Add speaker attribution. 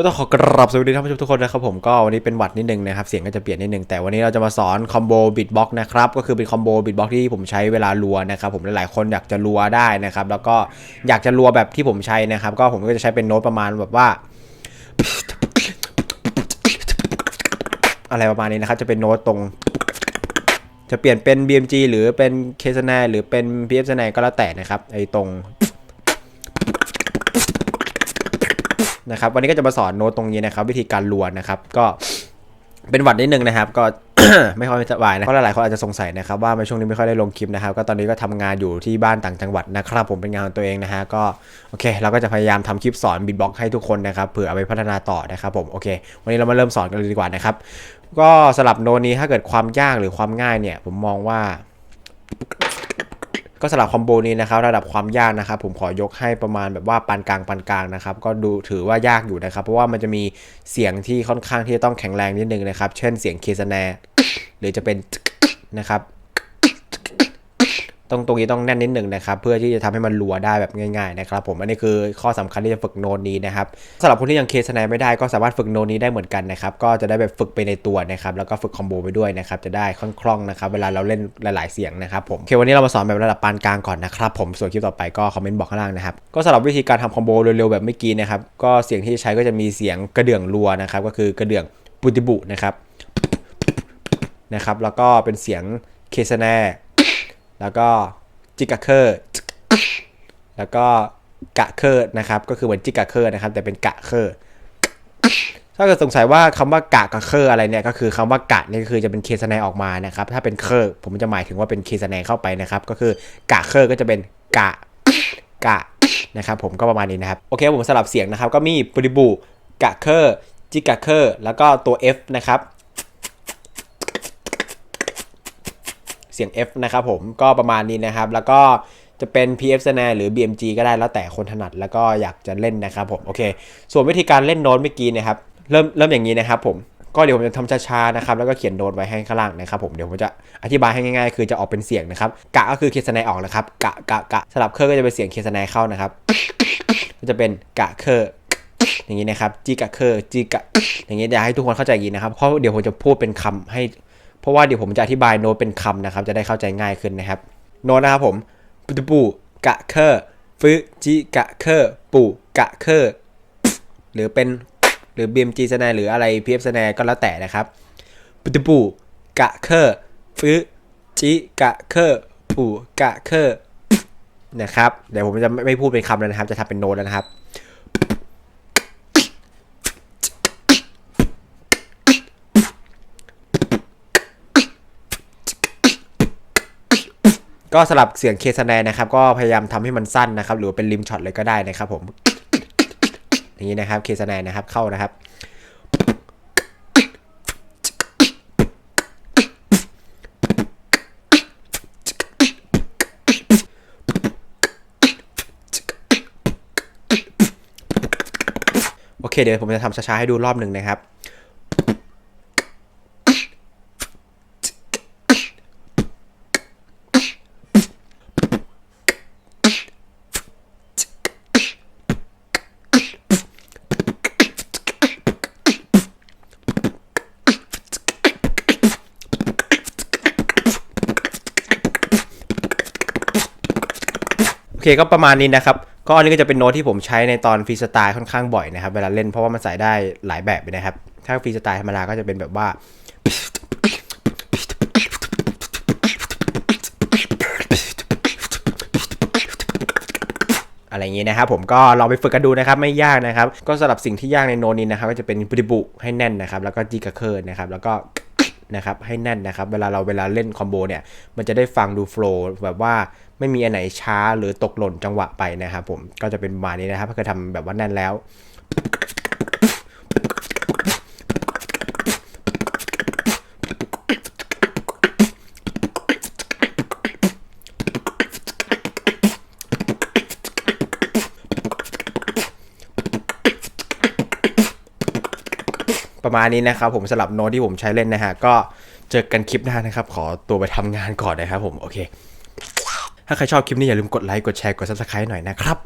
Speaker 1: ก็ต้องขอกราบสวัสดีท่านผู้ชมทุกคนนะครับผมก็วันนี้เป็นหวัดนิดนึงนะครับเสียงก็จะเปลี่ยนนิดนึงแต่วันนี้เราจะมาสอนคอมโบบิทบ็อกนะครับก็คือเป็นคอมโบบิทบ็อกที่ผมใช้เวลารัวนะครับผมหลายๆคนอยากจะรัวได้นะครับแล้วก็อยากจะรัวแบบที่ผมใช้นะครับก็ผมก็จะใช้เป็นโน้ตประมาณแบบว่า อะไรประมาณนี้นะครับจะเป็นโน้ตตรง จะเปลี่ยนเป็น BMG หรือเป็น k s n a หรือเป็น PF s n a ก็แล้วแต่นะครับไอ้ตรง นะครับวันนี้ก็จะมาสอนโน้ตตรงนี้นะครับ วิธีการลวนนะครับ ก็เป็นหวัดนิดนึงนะครับ ก็ไม่ค่อยสบายนะเพราะหลายๆคนอาจจะสงสัยนะครับว่าในช่วงนี้ไม่ค่อยได้ลงคลิปนะครับ ก็ตอนนี้ก็ทำงานอยู่ที่บ้านต่างจังหวัดนะครับ ผมเป็นงานของตัวเองนะฮะก็โอเค เราก็จะพยายามทำคลิปสอนบีทบ็อกให้ทุกคนนะครับเผื่อเอาไปพัฒนาต่อนะครับผมโอเค วันนี้เรามาเริ่มสอนกันเลยดีกว่านะครับ ก็สลับโน้ตนี้ถ้าเกิดความยากหรือความง่ายเนี่ย ผมมองว่า ก็สำหรับคอมโบนี้นะครับระดับความยากนะครับผมขอยกให้ประมาณแบบว่าปานกลางปานกลางนะครับก็ดูถือว่ายากอยู่นะครับ เพราะว่ามันจะมีเสียงที่ค่อนข้างที่จะต้องแข็งแรงนิดนึงนะครับ เช่นเสียงเคสแนหรือจะเป็นนะครับ ตรงตรงนี้ต้องแน่นนิดหนึ่งนะครับ เพื่อที่จะทำให้มันรัวได้แบบง่ายๆนะครับผมอันนี้คือข้อสำคัญที่จะฝึกโน้ตนี้นะครับสำหรับคนที่ยังเคสแนไม่ได้ก็สามารถฝึกโน้ตนี้ได้เหมือนกันนะครับก็จะได้แบบฝึกไปในตัวนะครับแล้วก็ฝึกคอมโบไปด้วยนะครับจะได้คล่องๆนะครับเวลาเราเล่นหลาย ๆเสียงนะครับผมโอเควันนี้เรามาสอนแบบระดับปานกลางก่อนนะครับผมส่วนคลิปต่อไปก็คอมเมนต์บอกข้างล่างนะครับก็สำหรับวิธีการทำคอมโบเร็วๆแบบเมื่อกี้นะครับก็เสียงที่ใช้ก็จะมีเสียงกระเดื่องรัวนะครับก็คือกระเดื่องปุติบุนะครับนะครับแล้วก็เป็นเสียงเคสแน แล้วก็จิกาเคอร์แล้วก็กะเคอร์นะครับก็คือเหมือนจิกาเคอร์นะครับแต่เป็นกะเคอร์ถ้าเกิดสงสัยว่าคำว่ากะกับเคอร์อะไรเนี่ยก็คือคำว่ากะนี่ก็คือจะเป็นเคสแนออกมานะครับถ้าเป็นเคอร์ผมจะหมายถึงว่าเป็นเคสแนเข้าไปนะครับก็คือกะเคอร์ก็จะเป็นกะกะนะครับผมก็ประมาณนี้นะครับโอเคผมสลับเสียงนะครับก็มีปริบูกะเคอร์จิกะเคอร์แล้วก็ตัว F นะครับ สียง F นะครับผมก็ประมาณนี้นะครับ แล้วก็จะเป็น PF s n a r หรือ BMG ก็ได้แล้วแต่คนถนัดแล้วก็อยากจะเล่นนะครับผมโอเค ส่วนวิธีการเล่นโน้ตเมื่อกี้นะครับเริ่มเริ่มอย่างนี้นะครับผมก็เดี๋ยวผมจะทำช้าๆนะครับแล้วก็เขียนโน้ตไว้ให้ข้างล่างนะครับผมเดี๋ยวผมจะอธิบายให้ง่ายๆ คือจะออกเป็นเสียงนะครับกะก็คือเคสไนออกนะครับกะกะกะสลับเคอร์ก็จะเป็นเสียงเคสไนเข้านะครับก็จะเป็นกะเคอร์อย่างนี้นะครับจีกะเคอร์จีกะอย่างนี้อยากให้ทุกคนเข้าใจอย่างนี้นะครับเพราะเดี๋ยวผมจะพูดเป็นคำให้ เพราะว่าเดี๋ยวผมจะอธิบายโน้ตเป็นคำนะครับ จะได้เข้าใจง่ายขึ้นนะครับ โน้ตนะครับผมปุตปูกะเคอฟึจิกะเคอปูกะเคอหรือเป็นหรือ BMG สแนหรืออะไร PF สแนก็แล้วแต่นะครับปุตปูกะเคอฟึจิกะเคอปูกะเคอนะครับเดี๋ยวผมจะไม่พูดเป็นคำแล้วนะครับ จะทำเป็นโน้ตแล้วนะครับ ก็สลับเสียงเคสแนนนะครับ ก็พยายามทำให้มันสั้นนะครับ หรือเป็นริมช็อตเลยก็ได้นะครับผมอย่างนี้นะครับเคสแนนนะครับเข้านะครับ โอเคเดี๋ยวผมจะทำช้าๆให้ดูรอบหนึ่งนะครับ อเคก็ประมาณนี้นะครับ ก็อันนี้ก็จะเป็นโน้ตที่ผมใช้ในตอนฟรีสไตล์ค่อนข้างบ่อยนะครับ เวลาเล่นเพราะว่ามันใส่ได้หลายแบบนะครับ ถ้าฟรีสไตล์ธรรมดาก็จะเป็นแบบว่า อะไรอย่างนี้นะครับผมก็ลองไปฝึกกันดูนะครับไม่ยากนะครับ ก็สำหรับสิ่งที่ยากในโนตนี้นะครับก็จะเป็นปริบุให้แน่นนะครับ แล้วก็จีกระเคอร์นะครับแล้วก็ นะครับให้แน่นนะครับเวลาเราเวลาเล่นคอมโบเนี่ยมันจะได้ฟังดูโฟล์แบบว่าไม่มีอันไหนช้าหรือตกหล่นจังหวะไปนะครับผมก็จะเป็นประมาณนี้นะครับถ้าเคยทำแบบว่าแน่นแล้ว ประมาณนี้นะครับผมสลับโน้ตที่ผมใช้เล่นนะฮะ ก็เจอกันคลิปหน้านะครับ ขอตัวไปทำงานก่อนนะครับผม โอเค ถ้าใครชอบคลิปนี้อย่าลืมกดไลค์ กดแชร์ กด subscribe หน่อยนะครับ